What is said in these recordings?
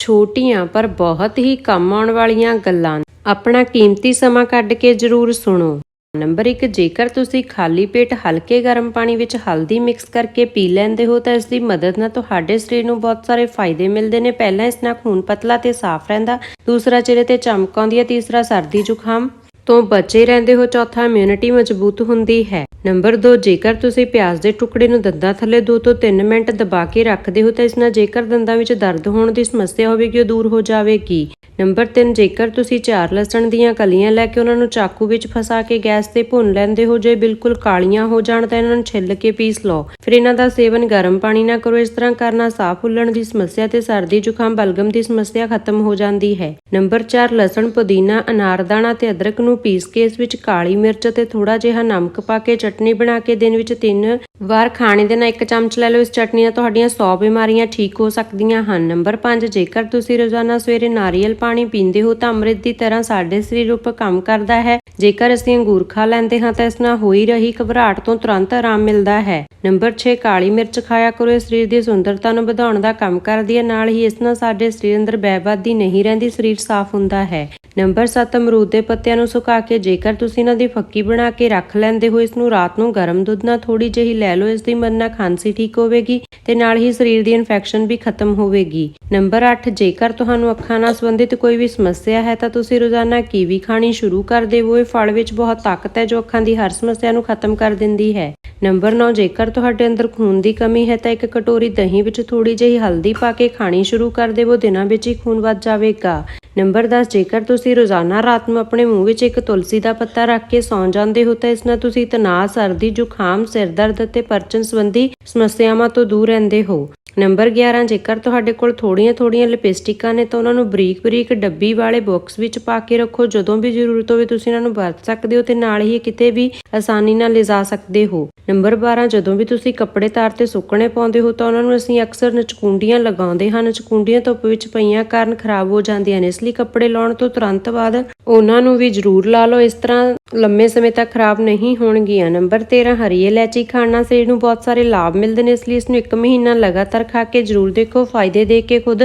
ਛੋਟੀਆਂ ਪਰ ਬਹੁਤ ਹੀ ਕੰਮ ਆਉਣ ਵਾਲੀਆਂ ਗੱਲਾਂ ਆਪਣਾ ਕੀਮਤੀ ਸਮਾਂ ਕੱਢ ਕੇ ਜ਼ਰੂਰ ਸੁਣੋ। ਨੰਬਰ 1 ਜੇਕਰ ਤੁਸੀਂ ਖਾਲੀ ਪੇਟ ਹਲਕੇ ਗਰਮ ਪਾਣੀ ਵਿੱਚ ਹਲਦੀ ਮਿਕਸ ਕਰਕੇ ਪੀ ਲੈਂਦੇ ਹੋ ਤਾਂ ਇਸ ਦੀ ਮਦਦ ਨਾਲ ਤੁਹਾਡੇ ਸਰੀਰ ਨੂੰ ਬਹੁਤ ਸਾਰੇ ਫਾਇਦੇ ਮਿਲਦੇ ਨੇ। ਪਹਿਲਾ ਇਸ ਨਾਲ ਖੂਨ ਪਤਲਾ ਤੇ ਸਾਫ਼ ਰਹਿੰਦਾ, ਦੂਸਰਾ ਚਿਹਰੇ ਤੇ ਚਮਕ ਆਉਂਦੀ ਹੈ, ਤੀਸਰਾ ਸਰਦੀ ਜ਼ੁਕਾਮ। ਤੋਂ ਬਚੇ ਰਹਿੰਦੇ ਹੋ ਚੌਥਾ ਇਮਿਊਨਿਟੀ ਮਜ਼ਬੂਤ ਹੁੰਦੀ ਹੈ। ਨੰਬਰ 2 ਜੇਕਰ ਤੁਸੀਂ ਪਿਆਜ਼ ਦੇ ਟੁਕੜੇ ਨੂੰ ਦੰਦਾਂ ਥੱਲੇ 2 ਤੋਂ 3 ਮਿੰਟ ਦਬਾ ਕੇ ਰੱਖਦੇ ਹੋ ਤਾਂ ਇਸ ਨਾਲ ਜੇਕਰ ਦੰਦਾਂ ਵਿੱਚ ਦਰਦ ਹੋਣ ਦੀ ਸਮੱਸਿਆ ਹੋਵੇਗੀ, ਉਹ ਦੂਰ ਹੋ ਜਾਵੇਗੀ। ਨੰਬਰ 3 ਜੇਕਰ ਤੁਸੀਂ ਚਾਰ ਲਸਣ ਦੀਆਂ ਕਲੀਆਂ ਲੈ ਕੇ ਉਹਨਾਂ ਨੂੰ ਚਾਕੂ ਵਿੱਚ ਫਸਾ ਕੇ ਗੈਸ ਤੇ ਭੁੰਨ ਲੈਂਦੇ ਹੋ, ਜੇ ਬਿਲਕੁਲ ਕਾਲੀਆਂ ਹੋ ਜਾਣ ਤਾਂ ਇਹਨਾਂ ਨੂੰ ਛਿੱਲ ਕੇ ਪੀਸ ਲਓ। ਫਿਰ ਇਹਨਾਂ ਦਾ ਸੇਵਨ ਗਰਮ ਪਾਣੀ ਨਾਲ ਕਰੋ, ਇਸ ਤਰ੍ਹਾਂ ਕਰਨਾ ਸਾਹ ਫੁੱਲਣ ਦੀ ਸਮੱਸਿਆ ਤੇ ਸਰਦੀ, ਜ਼ੁਕਾਮ, ਬਲਗਮ ਦੀ ਸਮੱਸਿਆ ਖਤਮ ਹੋ ਜਾਂਦੀ ਹੈ। ਨੰਬਰ 4 ਲਸਣ, ਪੁਦੀਨਾ, ਅਨਾਰਦਾਣਾ ਤੇ ਅਦਰਕ ਨੂੰ ਪੀਸ ਕੇ ਇਸ ਵਿੱਚ ਕਾਲੀ ਮਿਰਚ ਅਤੇ ਥੋੜਾ ਜਿਹਾ ਨਮਕ ਪਾ ਕੇ ਚਟਨੀ ਬਣਾ ਕੇ ਦਿਨ ਵਿੱਚ ਤਿੰਨ ਵਾਰ ਖਾਣੇ ਦੇ ਨਾਲ ਇੱਕ ਚਮਚ ਲੈ ਲਓ। ਇਸ ਚਟਨੀ ਨਾਲ ਤੁਹਾਡੀਆਂ 100 ਬਿਮਾਰੀਆਂ ਠੀਕ ਹੋ ਸਕਦੀਆਂ ਹਨ। ਨੰਬਰ 5 ਜੇਕਰ ਤੁਸੀਂ ਰੋਜ਼ਾਨਾ ਸਵੇਰੇ ਨਾਰੀਅਲ ਪਾਣੀ ਪੀਂਦੇ ਹੋ ਤਾਂ ਅੰਮ੍ਰਿਤ ਦੀ ਤਰ੍ਹਾਂ ਸਾਡੇ ਸਰੀਰ ਉੱਪਰ ਕੰਮ ਕਰਦਾ ਹੈ। ਜੇਕਰ ਅਸੀਂ ਅੰਗੂਰ ਖਾ ਲੈਂਦੇ ਹਾਂ ਤਾਂ ਇਸ ਨਾਲ ਹੋਈ ਰਹੀ ਘਬਰਾਹਟ ਤੋਂ ਤੁਰੰਤ ਆਰਾਮ ਮਿਲਦਾ ਹੈ। ਨੰਬਰ 6 ਕਾਲੀ ਮਿਰਚ ਖਾਇਆ ਕਰੋ। ਇਹ ਸਰੀਰ ਦੀ ਸੁੰਦਰਤਾ ਨੂੰ ਵਧਾਉਣ ਦਾ ਕੰਮ ਕਰਦੀ ਹੈ। ਨਾਲ ਹੀ ਇਸ ਨਾਲ ਸਾਡੇ ਸਰੀਰ ਅੰਦਰ ਬੈਬਾਦੀ ਨਹੀਂ ਰਹਿੰਦੀ, ਸਰੀਰ ਸਾਫ਼ ਹੁੰਦਾ ਹੈ। ਨੰਬਰ 7 ਅਮਰੂਦ ਦੇ ਪੱਤਿਆਂ ਨੂੰ ਸੁਕਾ ਕੇ ਜੇਕਰ ਤੁਸੀਂ ਇਹਨਾਂ ਦੀ ਫੱਕੀ ਬਣਾ ਕੇ ਰੱਖ ਲੈਂਦੇ ਹੋ, ਇਸ ਨੂੰ ਰਾਤ ਨੂੰ ਗਰਮ ਦੁੱਧ ਨਾਲ ਥੋੜੀ ਜਿਹੀ ਲੈ ਲਓ, ਇਸ ਦੀ ਮਦਦ ਨਾਲ ਖਾਂਸੀ ਠੀਕ ਹੋਵੇਗੀ ਤੇ ਨਾਲ ਹੀ ਸਰੀਰ ਦੀ ਇਨਫੈਕਸ਼ਨ ਵੀ ਖਤਮ ਹੋਵੇਗੀ। ਨੰਬਰ 8 ਜੇਕਰ ਤੁਹਾਨੂੰ ਅੱਖਾਂ ਨਾਲ ਸੰਬੰਧਿਤ ਕੋਈ ਵੀ ਸਮੱਸਿਆ ਹੈ ਤਾਂ ਤੁਸੀਂ ਰੋਜ਼ਾਨਾ ਕੀਵੀ ਖਾਣੀ ਸ਼ੁਰੂ ਕਰ ਦੇਵੋ। ਇਹ ਫਲ ਵਿੱਚ ਬਹੁਤ ਤਾਕਤ ਹੈ ਜੋ ਅੱਖਾਂ ਦੀ ਹਰ ਸਮੱਸਿਆ ਨੂੰ ਖਤਮ ਕਰ ਦਿੰਦੀ ਹੈ। ਨੰਬਰ 9 ਜੇਕਰ ਤੁਹਾਡੇ ਅੰਦਰ ਖੂਨ ਦੀ ਕਮੀ ਹੈ ਤਾਂ ਇੱਕ ਕਟੋਰੀ ਦਹੀਂ ਵਿੱਚ ਥੋੜੀ ਜਿਹੀ ਹਲਦੀ ਪਾ ਕੇ ਖਾਣੀ ਸ਼ੁਰੂ ਕਰ ਦੇਵੋ। ਦਿਨਾਂ ਵਿੱਚ ਹੀ ਖੂਨ ਵੱਧ ਜਾਵੇਗਾ। ਨੰਬਰ 10 ਜੇਕਰ ਤੁਸੀਂ ਰੋਜ਼ਾਨਾ ਰਾਤ ਨੂੰ ਆਪਣੇ ਮੂੰਹ ਵਿੱਚ ਇੱਕ ਤੁਲਸੀ ਦਾ ਪੱਤਾ ਰੱਖ ਕੇ ਸੌਂ ਜਾਂਦੇ ਹੋ ਤਾਂ ਇਸ ਨਾਲ ਤੁਸੀਂ ਤਣਾਅ, ਸਰਦੀ, ਜ਼ੁਕਾਮ, ਸਿਰ ਦਰਦ ਅਤੇ ਪਰਚਨ ਸੰਬੰਧੀ ਸਮੱਸਿਆਵਾਂ ਤੋਂ ਦੂਰ ਰਹਿੰਦੇ ਹੋ। ਨੰਬਰ 11 ਜੇਕਰ ਤੁਹਾਡੇ ਕੋਲ ਥੋੜੀਆਂ-ਥੋੜੀਆਂ ਲਿਪਸਟਿਕਾਂ ਨੇ ਤਾਂ ਉਹਨਾਂ ਨੂੰ ਬਰੀਕ-ਬਰੀਕ ਡੱਬੀ ਵਾਲੇ ਬਾਕਸ ਵਿੱਚ ਪਾ ਕੇ ਰੱਖੋ। ਜਦੋਂ ਵੀ ਜ਼ਰੂਰਤ ਹੋਵੇ ਤੁਸੀਂ ਇਹਨਾਂ ਨੂੰ ਵਰਤ ਸਕਦੇ ਹੋ ਤੇ ਨਾਲ ਹੀ ਕਿਤੇ ਵੀ ਆਸਾਨੀ ਨਾਲ ਲਿਜਾ ਸਕਦੇ ਹੋ। ਨੰਬਰ 12 ਜਦੋਂ ਵੀ ਤੁਸੀਂ ਕੱਪੜੇ ਤਾਰ ਤੇ ਸੁੱਕਣੇ ਪਾਉਂਦੇ ਹੋ ਤਾਂ ਉਹਨਾਂ ਨੂੰ ਅਸੀਂ ਅਕਸਰ ਨਚਕੁੰਡੀਆਂ ਲਗਾਉਂਦੇ ਹਾਂ। ਨਚਕੁੰਡੀਆਂ ਧੁੱਪ ਵਿੱਚ ਪਈਆਂ ਕਾਰਨ ਖਰਾਬ ਹੋ ਜਾਂਦੀਆਂ ਨੇ, ਇਸ ਲਈ ਕੱਪੜੇ ਲਾਉਣ ਤੋਂ ਤੁਰੰਤ ਬਾਅਦ ਉਹਨਾਂ ਨੂੰ ਵੀ ਜ਼ਰੂਰ ਲਾ ਲਓ। ਇਸ ਤਰ੍ਹਾਂ ਲੰਮੇ ਸਮੇਂ ਤੱਕ ਖਰਾਬ ਨਹੀਂ ਹੋਣਗੀਆਂ। ਨੰਬਰ 13 ਹਰੀ ਇਲਾਇਚੀ ਖਾਣਾ ਨਾਲ ਸਰੀਰ ਨੂੰ ਬਹੁਤ ਸਾਰੇ ਲਾਭ ਮਿਲਦੇ ਨੇ, ਇਸ ਲਈ ਇਸ ਨੂੰ ਇੱਕ ਮਹੀਨਾ ਲਗਾਤਾਰ ਖਾ ਕੇ ਜ਼ਰੂਰ ਦੇਖੋ। ਫਾਇਦੇ ਦੇਖ ਕੇ ਖੁਦ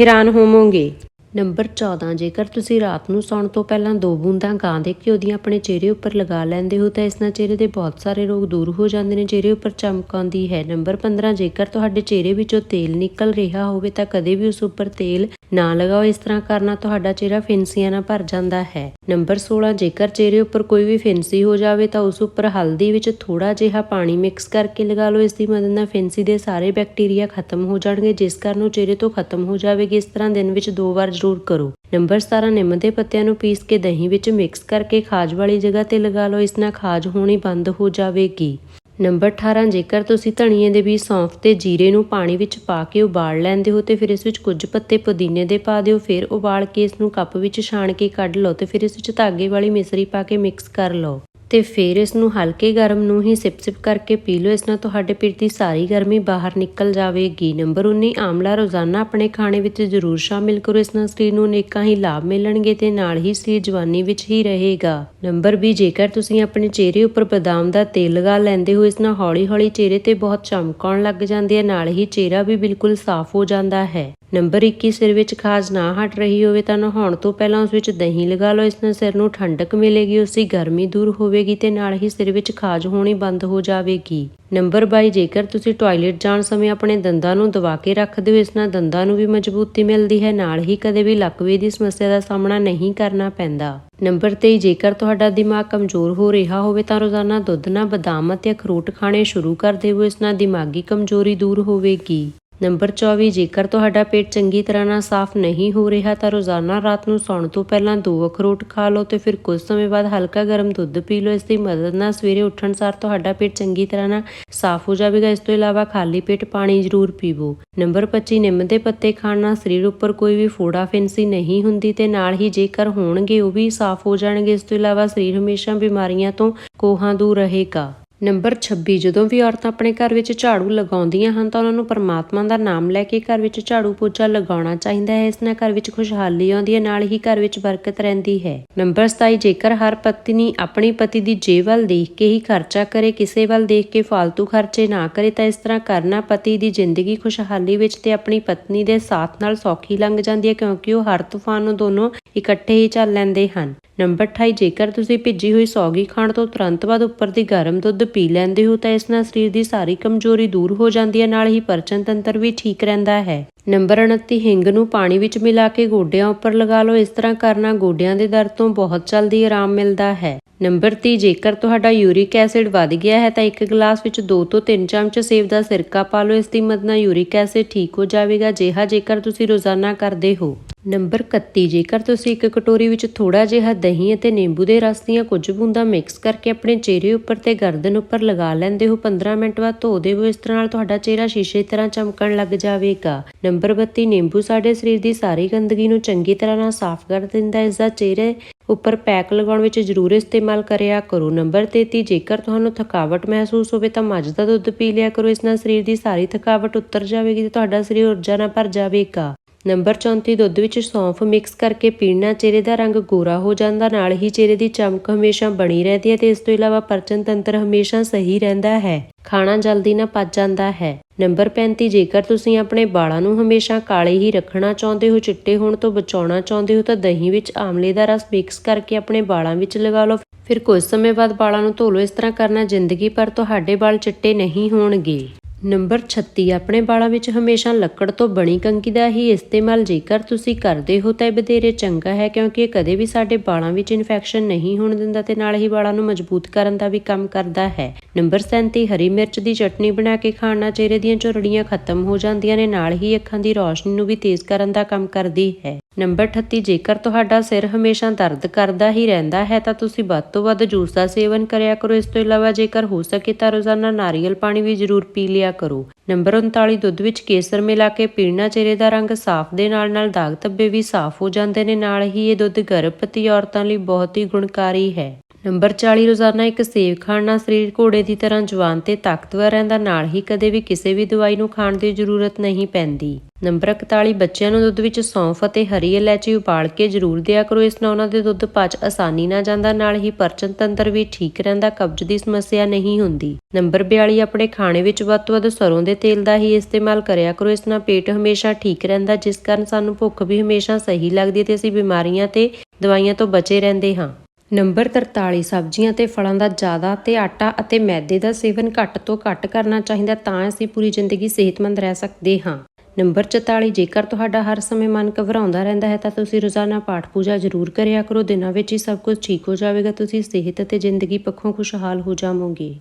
ਹੈਰਾਨ ਹੋਵੋਗੇ। ਨੰਬਰ 14 ਜੇਕਰ ਤੁਸੀਂ ਰਾਤ ਨੂੰ ਸੌਣ ਤੋਂ ਪਹਿਲਾਂ ਦੋ ਬੂੰਦਾਂ ਗਾਂ ਦੇ ਘਿਓ ਦੀਆਂ ਆਪਣੇ ਚਿਹਰੇ ਉੱਪਰ ਲਗਾ ਲੈਂਦੇ ਹੋ, ਤਾਂ ਇਸ ਨਾਲ ਚਿਹਰੇ ਦੇ ਬਹੁਤ ਸਾਰੇ ਰੋਗ ਦੂਰ ਹੋ ਜਾਂਦੇ ਨੇ। ਚਿਹਰੇ ਉੱਪਰ ਚਮਕ ਆਉਂਦੀ ਹੈ। ਨੰਬਰ 15 ਜੇਕਰ ਤੁਹਾਡੇ ਚਿਹਰੇ ਵਿੱਚੋਂ ਤੇਲ ਨਿਕਲ ਰਿਹਾ ਹੋਵੇ, ਤਾਂ ਕਦੇ ਵੀ ਉਸ ਉੱਪਰ ਤੇਲ ਨਾ ਲਗਾਓ। ਇਸ ਤਰ੍ਹਾਂ ਕਰਨਾ ਤੁਹਾਡਾ ਚਿਹਰਾ ਫਿੰਸੀਆਂ ਨਾਲ ਭਰ ਜਾਂਦਾ ਹੈ। ਨੰਬਰ 16 ਜੇਕਰ ਚਿਹਰੇ ਉੱਪਰ ਕੋਈ ਵੀ ਫਿੰਸੀ ਹੋ ਜਾਵੇ, ਤਾਂ ਉਸ ਉੱਪਰ ਹਲਦੀ ਵਿੱਚ ਥੋੜਾ ਜਿਹਾ ਪਾਣੀ ਮਿਕਸ ਕਰਕੇ ਲਗਾ ਲਓ। ਇਸ ਦੀ ਮਦਦ ਨਾਲ ਫਿੰਸੀ ਦੇ ਸਾਰੇ ਬੈਕਟੀਰੀਆ ਖਤਮ ਹੋ ਜਾਣਗੇ, ਜਿਸ ਕਾਰਨ ਉਹ ਚਿਹਰੇ ਤੋਂ ਖਤਮ ਹੋ ਜਾਵੇਗੀ। ਇਸ ਤਰ੍ਹਾਂ ਦਿਨ ਵਿੱਚ ਦੋ ਵਾਰ ਜ਼ਰੂਰ ਕਰੋ। ਨੰਬਰ 17 ਨਿੰਮ ਦੇ ਪੱਤਿਆਂ ਨੂੰ ਪੀਸ ਕੇ ਦਹੀਂ ਵਿੱਚ ਮਿਕਸ ਕਰਕੇ ਖਾਜ ਵਾਲੀ ਜਗ੍ਹਾ ਤੇ ਲਗਾ ਲਓ, ਇਸ ਨਾਲ ਖਾਜ ਹੋਣੀ ਬੰਦ ਹੋ ਜਾਵੇਗੀ। ਨੰਬਰ 18 ਜੇਕਰ ਤੁਸੀਂ ਧਨੀਏ ਦੇ ਬੀਜ ਸੌਂਫ ਤੇ ਜੀਰੇ ਨੂੰ ਪਾਣੀ ਵਿੱਚ ਪਾ ਕੇ ਉਬਾਲ ਲੈਂਦੇ ਹੋ ਤੇ ਫਿਰ ਇਸ ਵਿੱਚ ਕੁਝ ਪੱਤੇ ਪੁਦੀਨੇ ਦੇ ਪਾ ਦਿਓ, ਫਿਰ ਉਬਾਲ ਕੇ ਇਸ ਨੂੰ ਕੱਪ ਵਿੱਚ ਛਾਣ ਕੇ ਕੱਢ ਲਓ ਤੇ ਫਿਰ ਇਸ ਵਿੱਚ ਧਾਗੇ ਵਾਲੀ ਮਿਸਰੀ ਪਾ ਕੇ ਮਿਕਸ ਕਰ ਲਓ। ਤੇ ਫਿਰ ਇਸ ਨੂੰ ਹਲਕੇ ਗਰਮ ਨੂੰ ਹੀ ਸਿਪ-ਸਿਪ ਕਰਕੇ ਪੀ ਲਓ। ਇਸ ਨਾਲ ਤੁਹਾਡੇ ਪੇਟ ਦੀ ਸਾਰੀ ਗਰਮੀ ਬਾਹਰ ਨਿਕਲ ਜਾਵੇਗੀ। ਨੰਬਰ 19 ਆਮਲਾ ਰੋਜ਼ਾਨਾ ਆਪਣੇ ਖਾਣੇ ਵਿੱਚ ਜ਼ਰੂਰ ਸ਼ਾਮਿਲ ਕਰੋ। ਇਸ ਨਾਲ ਸਰੀਰ ਨੂੰ ਅਨੇਕਾਂ ਹੀ ਲਾਭ ਮਿਲਣਗੇ ਤੇ ਨਾਲ ਹੀ ਸਰੀਰ ਜਵਾਨੀ ਵਿੱਚ ਹੀ ਰਹੇਗਾ। ਨੰਬਰ 20 ਜੇਕਰ ਤੁਸੀਂ ਆਪਣੇ ਚਿਹਰੇ ਉੱਪਰ ਬਦਾਮ ਦਾ ਤੇਲ ਲਗਾ ਲੈਂਦੇ ਹੋ, ਇਸ ਨਾਲ ਹੌਲੀ-ਹੌਲੀ ਚਿਹਰੇ ਤੇ ਬਹੁਤ ਚਮਕ ਆਉਣ ਲੱਗ ਜਾਂਦੀ ਹੈ। ਨਾਲ ਹੀ ਚਿਹਰਾ ਵੀ ਬਿਲਕੁਲ ਸਾਫ਼ ਹੋ ਜਾਂਦਾ ਹੈ। ਨੰਬਰ 21 ਸਿਰ ਵਿੱਚ ਖਾਜ ਨਾ ਹਟ ਰਹੀ ਹੋਵੇ ਤਾਂ ਨਹਾਉਣ ਤੋਂ ਪਹਿਲਾਂ ਉਸ ਵਿੱਚ ਦਹੀਂ ਲਗਾ ਲਓ। ਇਸ ਨਾਲ ਸਿਰ ਨੂੰ ਠੰਡਕ ਮਿਲੇਗੀ, ਉਸ ਦੀ ਗਰਮੀ ਦੂਰ ਹੋਵੇਗੀ ਤੇ ਨਾਲ ਹੀ ਸਿਰ ਵਿੱਚ ਖਾਜ ਹੋਣੀ ਬੰਦ ਹੋ ਜਾਵੇਗੀ। ਨੰਬਰ 22 ਜੇਕਰ ਤੁਸੀਂ ਟਾਇਲਟ ਜਾਣ ਸਮੇਂ ਆਪਣੇ ਦੰਦਾਂ ਨੂੰ ਦਬਾ ਕੇ ਰੱਖਦੇ ਹੋ ਇਸ ਨਾਲ ਦੰਦਾਂ ਨੂੰ ਵੀ ਮਜ਼ਬੂਤੀ ਮਿਲਦੀ ਹੈ, ਨਾਲ ਹੀ ਕਦੇ ਵੀ ਲੱਕਵੇ ਦੀ ਸਮੱਸਿਆ ਦਾ ਸਾਹਮਣਾ ਨਹੀਂ ਕਰਨਾ ਪੈਂਦਾ। ਨੰਬਰ 23 ਜੇਕਰ ਤੁਹਾਡਾ ਦਿਮਾਗ ਕਮਜ਼ੋਰ ਹੋ ਰਿਹਾ ਹੋਵੇ ਤਾਂ ਰੋਜ਼ਾਨਾ ਦੁੱਧ ਨਾਲ ਬਦਾਮ ਅਤੇ ਅਖਰੋਟ ਖਾਣੇ ਸ਼ੁਰੂ ਕਰ ਦਿਓ, ਇਸ ਨਾਲ ਦਿਮਾਗੀ ਕਮਜ਼ੋਰੀ ਦੂਰ ਹੋਵੇਗੀ। ਨੰਬਰ 24 ਜੇਕਰ ਤੁਹਾਡਾ ਪੇਟ ਚੰਗੀ ਤਰ੍ਹਾਂ ਨਾਲ ਸਾਫ਼ ਨਹੀਂ ਹੋ ਰਿਹਾ, ਤਾਂ ਰੋਜ਼ਾਨਾ ਰਾਤ ਨੂੰ ਸੌਣ ਤੋਂ ਪਹਿਲਾਂ ਦੋ ਅਖਰੋਟ ਖਾ ਲਓ ਤੇ ਫਿਰ ਕੁਝ ਸਮੇਂ ਬਾਅਦ ਹਲਕਾ ਗਰਮ ਦੁੱਧ ਪੀ ਲਓ। ਇਸ ਦੀ ਮਦਦ ਨਾਲ ਸਵੇਰੇ ਉੱਠਣ ਸਾਰ ਤੁਹਾਡਾ ਪੇਟ ਚੰਗੀ ਤਰ੍ਹਾਂ ਨਾਲ ਸਾਫ਼ ਹੋ ਜਾਵੇਗਾ। ਇਸ ਤੋਂ ਇਲਾਵਾ ਖਾਲੀ ਪੇਟ ਪਾਣੀ ਜ਼ਰੂਰ ਪੀਵੋ। ਨੰਬਰ 25 ਨਿੰਮ ਦੇ ਪੱਤੇ ਖਾਣ ਨਾਲ ਸਰੀਰ ਉੱਪਰ ਕੋਈ ਵੀ ਫੋੜਾ ਫਿੰਸੀ ਨਹੀਂ ਹੁੰਦੀ ਤੇ ਨਾਲ ਹੀ ਜੇਕਰ ਹੋਣਗੇ, ਉਹ ਵੀ ਸਾਫ਼ ਹੋ ਜਾਣਗੇ। ਇਸ ਤੋਂ ਇਲਾਵਾ ਸਰੀਰ ਹਮੇਸ਼ਾ ਬਿਮਾਰੀਆਂ ਤੋਂ ਕੋਹਾਂ ਦੂਰ ਰਹੇਗਾ। ਨੰਬਰ 26 ਜਦੋਂ ਵੀ ਔਰਤਾਂ ਆਪਣੇ ਘਰ ਵਿੱਚ ਝਾੜੂ ਲਗਾਉਂਦੀਆਂ ਹਨ ਤਾਂ ਉਹਨਾਂ ਨੂੰ ਪਰਮਾਤਮਾ ਦਾ ਨਾਮ ਲੈ ਕੇ ਘਰ ਵਿੱਚ ਝਾੜੂ ਪੋਚਾ ਲਗਾਉਣਾ ਚਾਹੀਦਾ ਹੈ। ਇਸ ਨਾਲ ਘਰ ਵਿੱਚ ਖੁਸ਼ਹਾਲੀ ਆਉਂਦੀ ਹੈ, ਨਾਲ ਹੀ ਘਰ ਵਿੱਚ ਬਰਕਤ ਰਹਿੰਦੀ ਹੈ। ਨੰਬਰ 27 ਜੇਕਰ ਹਰ ਪਤਨੀ ਆਪਣੀ ਪਤੀ ਦੀ ਜੇਬ ਵੱਲ ਦੇਖ ਕੇ ਹੀ ਖਰਚਾ ਕਰੇ, ਕਿਸੇ ਵੱਲ ਦੇਖ ਕੇ ਫालतू ਖਰਚੇ ਨਾ ਕਰੇ, ਤਾਂ ਇਸ ਤਰ੍ਹਾਂ ਕਰਨਾ ਪਤੀ ਦੀ ਜ਼ਿੰਦਗੀ ਖੁਸ਼ਹਾਲੀ ਵਿੱਚ ਤੇ ਆਪਣੀ ਪਤਨੀ ਦੇ ਸਾਥ ਨਾਲ ਸੌਖੀ ਲੰਘ ਜਾਂਦੀ ਹੈ, ਕਿਉਂਕਿ ਉਹ ਹਰ ਤੂਫਾਨ ਨੂੰ ਦੋਨੋਂ ਇਕੱਠੇ ਹੀ ਚੱਲ ਲੈਂਦੇ ਹਨ। ਨੰਬਰ 28 ਜੇਕਰ ਤੁਸੀਂ ਭਿੱਜੀ ਹੋਈ ਸੌਗੀ ਖਾਣ ਤੋਂ ਤੁਰੰਤ ਬਾਅਦ ਉੱਪਰ ਦੀ ਗਰਮ ਦੁੱਧ ਪੀ ਲੈਂਦੇ ਹੋ, ਤਾਂ ਇਸ ਨਾਲ ਸਰੀਰ ਦੀ ਸਾਰੀ ਕਮਜ਼ੋਰੀ ਦੂਰ ਹੋ ਜਾਂਦੀ ਹੈ, ਨਾਲ ਹੀ ਪਰਚਨ ਤੰਤਰ ਵੀ ਠੀਕ ਰਹਿੰਦਾ ਹੈ। ਨੰਬਰ 29 ਹਿੰਗ ਨੂੰ ਪਾਣੀ ਵਿੱਚ ਮਿਲਾ ਕੇ ਗੋਡਿਆਂ ਉੱਪਰ ਲਗਾ ਲਓ। ਇਸ ਤਰ੍ਹਾਂ ਕਰਨਾ ਗੋਡਿਆਂ ਦੇ ਦਰਦ ਤੋਂ ਬਹੁਤ ਜਲਦੀ ਆਰਾਮ ਮਿਲਦਾ ਹੈ। ਨੰਬਰ 30 ਜੇਕਰ ਤੁਹਾਡਾ ਯੂਰਿਕ ਐਸਿਡ ਵੱਧ ਗਿਆ ਹੈ, ਤਾਂ ਇੱਕ ਗਲਾਸ ਵਿੱਚ 2 ਤੋਂ 3 ਚਮਚ ਸੇਬ ਦਾ ਸਿਰਕਾ ਪਾ ਲਓ। ਇਸ ਦੀ ਮਦਦ ਨਾਲ ਯੂਰਿਕ ਐਸਿਡ ਠੀਕ ਹੋ ਜਾਵੇਗਾ। ਜਿਹਾ ਜੇਕਰ ਤੁਸੀਂ ਰੋਜ਼ਾਨਾ ਕਰਦੇ ਹੋ। ਨੰਬਰ 31 ਜੇਕਰ ਤੁਸੀਂ ਇੱਕ ਕਟੋਰੀ ਵਿੱਚ ਥੋੜਾ ਜਿਹਾ ਦਹੀਂ ਅਤੇ ਨਿੰਬੂ ਦੇ ਰਸ ਦੀਆਂ ਕੁਝ ਬੂੰਦਾਂ ਮਿਕਸ ਕਰਕੇ ਆਪਣੇ ਚਿਹਰੇ ਉੱਪਰ ਤੇ ਗਰਦਨ ਉੱਪਰ ਲਗਾ ਲੈਂਦੇ ਹੋ। 15 ਮਿੰਟ ਬਾਅਦ ਧੋ ਦੇਵੋ ਇਸ ਤਰ੍ਹਾਂ ਨਾਲ ਤੁਹਾਡਾ ਚਿਹਰਾ ਸ਼ੀਸ਼ੇ ਦੀ ਤਰ੍ਹਾਂ ਚਮਕਣ ਲੱਗ ਜਾਵੇਗਾ। ਨੰਬਰ 32 ਨਿੰਬੂ ਸਾਡੇ ਸਰੀਰ ਦੀ ਸਾਰੀ ਗੰਦਗੀ ਨੂੰ ਚੰਗੀ ਤਰ੍ਹਾਂ ਨਾਲ ਸਾਫ਼ ਕਰ ਦਿੰਦਾ ਹੈ। ਇਸ ਦਾ ਚਿਹਰੇ ਉੱਪਰ ਪੈਕ ਲਗਾਉਣ ਵਿੱਚ ਜ਼ਰੂਰ ਇਸਤੇਮਾਲ ਕਰਿਆ ਕਰੋ। ਨੰਬਰ 33 ਜੇਕਰ ਤੁਹਾਨੂੰ ਥਕਾਵਟ ਮਹਿਸੂਸ ਹੋਵੇ ਤਾਂ ਮੱਝ ਦਾ ਦੁੱਧ ਪੀ ਲਿਆ ਕਰੋ। ਇਸ ਨਾਲ ਸਰੀਰ ਦੀ ਸਾਰੀ ਥਕਾਵਟ ਉਤਰ ਜਾਵੇਗੀ ਤੇ ਤੁਹਾਡਾ ਸਰੀਰ ਊਰਜਾ ਨਾਲ ਭਰ ਜਾਵੇਗਾ। ਨੰਬਰ 34 ਦੁੱਧ ਵਿੱਚ ਸੌਂਫ ਮਿਕਸ ਕਰਕੇ ਪੀਣਾ, ਚਿਹਰੇ ਦਾ ਰੰਗ ਗੋਰਾ ਹੋ ਜਾਂਦਾ, ਨਾਲ ਹੀ ਚਿਹਰੇ ਦੀ ਚਮਕ ਹਮੇਸ਼ਾ ਬਣੀ ਰਹਿੰਦੀ ਹੈ ਤੇ ਇਸ ਤੋਂ ਇਲਾਵਾ ਪਰਚਨ ਤੰਤਰ ਹਮੇਸ਼ਾ ਸਹੀ ਰਹਿੰਦਾ ਹੈ। ਖਾਣਾ ਜਲਦੀ ਨਾ ਪਚ ਜਾਂਦਾ ਹੈ। ਨੰਬਰ 35 ਜੇਕਰ ਤੁਸੀਂ ਆਪਣੇ ਵਾਲਾਂ ਨੂੰ ਹਮੇਸ਼ਾ ਕਾਲੇ ਹੀ ਰੱਖਣਾ ਚਾਹੁੰਦੇ ਹੋ, ਚਿੱਟੇ ਹੋਣ ਤੋਂ ਬਚਾਉਣਾ ਚਾਹੁੰਦੇ ਹੋ, ਤਾਂ ਦਹੀਂ ਵਿੱਚ ਆਮਲੇ ਦਾ ਰਸ ਮਿਕਸ ਕਰਕੇ ਆਪਣੇ ਵਾਲਾਂ ਵਿੱਚ ਲਗਾ ਲਓ। ਫਿਰ ਕੁਝ ਸਮੇਂ ਬਾਅਦ ਵਾਲਾਂ ਨੂੰ ਧੋ ਲਓ। ਇਸ ਤਰ੍ਹਾਂ ਕਰਨਾ ਜ਼ਿੰਦਗੀ ਪਰ ਤੁਹਾਡੇ ਵਾਲ ਚਿੱਟੇ ਨਹੀਂ ਹੋਣਗੇ। ਨੰਬਰ 36 ਆਪਣੇ ਵਾਲਾਂ ਵਿੱਚ ਹਮੇਸ਼ਾ ਲੱਕੜ ਤੋਂ ਬਣੀ ਕੰਘੀ ਦਾ ਹੀ ਇਸਤੇਮਾਲ ਜੇਕਰ ਤੁਸੀਂ ਕਰਦੇ ਹੋ ਤਾਂ ਇਹ ਵਧੇਰੇ ਚੰਗਾ ਹੈ ਕਿਉਂਕਿ ਇਹ ਕਦੇ ਵੀ ਸਾਡੇ ਵਾਲਾਂ ਵਿੱਚ ਇਨਫੈਕਸ਼ਨ ਨਹੀਂ ਹੋਣ ਦਿੰਦਾ ਤੇ ਨਾਲ ਹੀ ਵਾਲਾਂ ਨੂੰ ਮਜ਼ਬੂਤ ਕਰਨ ਦਾ ਵੀ ਕੰਮ ਕਰਦਾ ਹੈ। ਨੰਬਰ 37 ਹਰੀ ਮਿਰਚ ਦੀ ਚਟਨੀ ਬਣਾ ਕੇ ਖਾਣ ਨਾਲ ਚਿਹਰੇ ਦੀਆਂ ਝੁਰੜੀਆਂ ਖਤਮ ਹੋ ਜਾਂਦੀਆਂ ਨੇ, ਨਾਲ ਹੀ ਅੱਖਾਂ ਦੀ ਰੌਸ਼ਨੀ ਨੂੰ ਵੀ ਤੇਜ਼ ਕਰਨ ਦਾ ਕੰਮ ਕਰਦੀ ਹੈ। ਨੰਬਰ 38 ਜੇਕਰ ਤੁਹਾਡਾ ਸਿਰ ਹਮੇਸ਼ਾ ਦਰਦ ਕਰਦਾ ਹੀ ਰਹਿੰਦਾ ਹੈ ਤਾਂ ਤੁਸੀਂ ਵੱਧ ਤੋਂ ਵੱਧ ਜੂਸ ਦਾ ਸੇਵਨ ਕਰਿਆ ਕਰੋ। ਇਸ ਤੋਂ ਇਲਾਵਾ ਜੇਕਰ ਹੋ ਸਕੇ ਤਾਂ ਰੋਜ਼ਾਨਾ ਨਾਰੀਅਲ ਪਾਣੀ ਵੀ ਜ਼ਰੂਰ ਪੀ ਲਿਆ ਕਰੋ। ਨੰਬਰ 39 ਦੁੱਧ ਵਿੱਚ ਕੇਸਰ ਮਿਲਾ ਕੇ ਪੀਣਾ ਚਿਹਰੇ ਦਾ ਰੰਗ ਸਾਫ਼ ਦੇ ਨਾਲ ਨਾਲ ਦਾਗ ਧੱਬੇ ਵੀ ਸਾਫ਼ ਹੋ ਜਾਂਦੇ ਨੇ। ਨਾਲ ਹੀ ਇਹ ਦੁੱਧ ਗਰਭਵਤੀ ਔਰਤਾਂ ਲਈ ਬਹੁਤ ਹੀ ਗੁਣਕਾਰੀ ਹੈ। ਨੰਬਰ 40 ਰੋਜ਼ਾਨਾ ਇੱਕ ਸੇਬ ਖਾਣ ਨਾਲ ਸਰੀਰ ਘੋੜੇ ਦੀ ਤਰ੍ਹਾਂ ਜਵਾਨ ਤੇ ਤਾਕਤਵਰ ਰਹਿੰਦਾ। ਨਾਲ ਹੀ ਕਦੇ ਵੀ ਕਿਸੇ ਵੀ ਦਵਾਈ ਨੂੰ ਖਾਣ ਦੀ ਜ਼ਰੂਰਤ ਨਹੀਂ ਪੈਂਦੀ। ਨੰਬਰ 41 ਬੱਚਿਆਂ ਨੂੰ ਦੁੱਧ ਵਿੱਚ ਸੌਂਫ ਅਤੇ ਹਰੀ ਇਲਾਇਚੀ ਉਬਾਲ ਕੇ ਜ਼ਰੂਰ ਦਿਆ ਕਰੋ। ਇਸ ਨਾਲ ਉਹਨਾਂ ਦੇ ਦੁੱਧ ਪਾਚ ਆਸਾਨੀ ਨਾਲ ਜਾਂਦਾ, ਨਾਲ ਹੀ ਪਰਚਨ ਤੰਤਰ ਵੀ ਠੀਕ ਰਹਿੰਦਾ, ਕਬਜ਼ ਦੀ ਸਮੱਸਿਆ ਨਹੀਂ ਹੁੰਦੀ। ਨੰਬਰ 42 ਆਪਣੇ ਖਾਣੇ ਵਿੱਚ ਵੱਧ ਤੋਂ ਵੱਧ ਸਰੋਂ ਦੇ ਤੇਲ ਦਾ ਹੀ ਇਸਤੇਮਾਲ ਕਰਿਆ ਕਰੋ। ਇਸ ਨਾਲ ਪੇਟ ਹਮੇਸ਼ਾ ਠੀਕ ਰਹਿੰਦਾ, ਜਿਸ ਕਾਰਨ ਸਾਨੂੰ ਭੁੱਖ ਵੀ ਹਮੇਸ਼ਾ ਸਹੀ ਲੱਗਦੀ ਹੈ ਤੇ ਅਸੀਂ ਬਿਮਾਰੀਆਂ ਤੇ ਦਵਾਈਆਂ ਤੋਂ ਬਚੇ ਰਹਿੰਦੇ ਹਾਂ। ਨੰਬਰ 43 ਸਬਜ਼ੀਆਂ ਤੇ ਫਲਾਂ ਦਾ ਜ਼ਿਆਦਾ ਤੇ ਆਟਾ ਅਤੇ ਮੈਦੇ ਦਾ ਸੇਵਨ ਘੱਟ ਤੋਂ ਘੱਟ ਕਰਨਾ ਚਾਹੀਦਾ, ਤਾਂ ਅਸੀਂ ਪੂਰੀ ਜ਼ਿੰਦਗੀ ਸਿਹਤਮੰਦ ਰਹਿ ਸਕਦੇ ਹਾਂ। ਨੰਬਰ 44 ਜੇਕਰ ਤੁਹਾਡਾ ਹਰ ਸਮੇਂ ਮਨ ਘਬਰਾਉਂਦਾ ਰਹਿੰਦਾ ਹੈ, ਤਾਂ ਤੁਸੀਂ ਰੋਜ਼ਾਨਾ ਪਾਠ ਪੂਜਾ ਜ਼ਰੂਰ ਕਰਿਆ ਕਰੋ। ਦਿਨਾਂ ਵਿੱਚ ਹੀ ਸਭ ਕੁਝ ਠੀਕ ਹੋ ਜਾਵੇਗਾ, ਤੁਸੀਂ ਸਿਹਤ ਅਤੇ ਜ਼ਿੰਦਗੀ ਪੱਖੋਂ ਖੁਸ਼ਹਾਲ ਹੋ ਜਾਵੋਗੇ।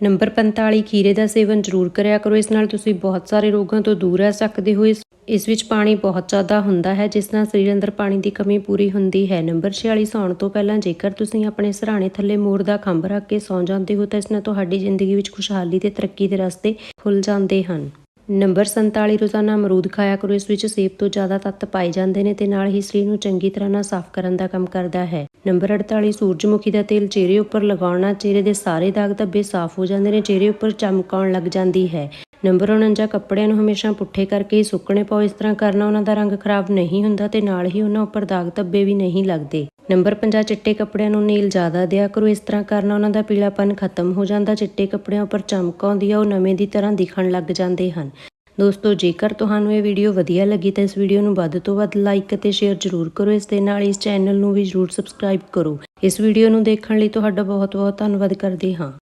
ਨੰਬਰ 45 ਖੀਰੇ ਦਾ ਸੇਵਨ ਜ਼ਰੂਰ ਕਰਿਆ ਕਰੋ। ਇਸ ਨਾਲ ਤੁਸੀਂ ਬਹੁਤ ਸਾਰੇ ਰੋਗਾਂ ਤੋਂ ਦੂਰ ਰਹਿ ਸਕਦੇ ਹੋ। ਇਸ ਇਸ ਵਿੱਚ ਪਾਣੀ ਬਹੁਤ ਜ਼ਿਆਦਾ ਹੁੰਦਾ ਹੈ, ਜਿਸ ਨਾਲ ਸਰੀਰ ਅੰਦਰ ਪਾਣੀ ਦੀ ਕਮੀ ਪੂਰੀ ਹੁੰਦੀ ਹੈ। ਨੰਬਰ 46 ਸੌਣ ਤੋਂ ਪਹਿਲਾਂ ਜੇਕਰ ਤੁਸੀਂ ਆਪਣੇ ਸਰਾਣੇ ਥੱਲੇ ਮੋਰ ਦਾ ਖੰਭ ਰੱਖ ਕੇ ਸੌਂ ਜਾਂਦੇ ਹੋ, ਤਾਂ ਇਸ ਨਾਲ ਤੁਹਾਡੀ ਜ਼ਿੰਦਗੀ ਵਿੱਚ ਖੁਸ਼ਹਾਲੀ ਤੇ ਤਰੱਕੀ ਦੇ ਰਸਤੇ ਖੁੱਲ ਜਾਂਦੇ ਹਨ। ਨੰਬਰ 47 ਰੋਜ਼ਾਨਾ ਅਮਰੂਦ ਖਾਇਆ ਕਰੋ। ਇਸ ਵਿੱਚ ਸੇਬ ਤੋਂ ਜ਼ਿਆਦਾ ਤੱਤ ਪਾਏ ਜਾਂਦੇ ਨੇ ਤੇ ਨਾਲ ਹੀ ਸਰੀਰ ਨੂੰ ਚੰਗੀ ਤਰ੍ਹਾਂ ਨਾਲ ਸਾਫ਼ ਕਰਨ ਦਾ ਕੰਮ ਕਰਦਾ ਹੈ। ਨੰਬਰ 48 ਸੂਰਜਮੁਖੀ ਦਾ ਤੇਲ ਚਿਹਰੇ ਉੱਪਰ ਲਗਾਉਣਾ। ਚਿਹਰੇ ਦੇ ਸਾਰੇ ਦਾਗ ਧੱਬੇ ਸਾਫ਼ ਹੋ ਜਾਂਦੇ ਨੇ। ਚਿਹਰੇ ਉੱਪਰ ਚਮਕ ਆਉਣ ਲੱਗ ਜਾਂਦੀ ਹੈ। ਨੰਬਰ 49 ਕੱਪੜਿਆਂ ਨੂੰ ਹਮੇਸ਼ਾ ਪੁੱਠੇ ਕਰਕੇ ਹੀ ਸੁੱਕਣੇ ਪਾਓ, ਇਸ ਤਰ੍ਹਾਂ ਕਰਨਾ ਉਹਨਾਂ ਦਾ ਰੰਗ ਖਰਾਬ ਨਹੀਂ ਹੁੰਦਾ ਤੇ ਨਾਲ ਹੀ ਉਹਨਾਂ ਉੱਪਰ ਦਾਗ ਧੱਬੇ ਵੀ ਨਹੀਂ ਲੱਗਦੇ। ਨੰਬਰ 50 ਚਿੱਟੇ ਕੱਪੜਿਆਂ ਨੂੰ ਨੀਲ ਜ਼ਿਆਦਾ ਦਿਆ ਕਰੋ, ਇਸ ਤਰ੍ਹਾਂ ਕਰਨਾ ਉਹਨਾਂ ਦਾ ਪੀਲਾਪਨ ਖਤਮ ਹੋ ਜਾਂਦਾ, ਚਿੱਟੇ ਕੱਪੜਿਆਂ ਉੱਪਰ ਚਮਕ ਆਉਂਦੀ ਆ, ਉਹ ਨਵੇਂ ਦੀ ਤਰ੍ਹਾਂ ਦਿਖਣ ਲੱਗ ਜਾਂਦੇ ਹਨ। ਦੋਸਤੋ, ਜੇਕਰ ਤੁਹਾਨੂੰ ਇਹ ਵੀਡੀਓ ਵਧੀਆ ਲੱਗੀ ਤਾਂ ਇਸ ਵੀਡੀਓ ਨੂੰ ਵੱਧ ਤੋਂ ਵੱਧ ਲਾਈਕ ਅਤੇ ਸ਼ੇਅਰ ਜ਼ਰੂਰ ਕਰੋ, ਇਸ ਦੇ ਨਾਲ ਇਸ ਚੈਨਲ ਨੂੰ ਵੀ ਜ਼ਰੂਰ ਸਬਸਕ੍ਰਾਈਬ ਕਰੋ। ਇਸ ਵੀਡੀਓ ਨੂੰ ਦੇਖਣ ਲਈ ਤੁਹਾਡਾ ਬਹੁਤ ਬਹੁਤ ਧੰਨਵਾਦ ਕਰਦੇ ਹਾਂ।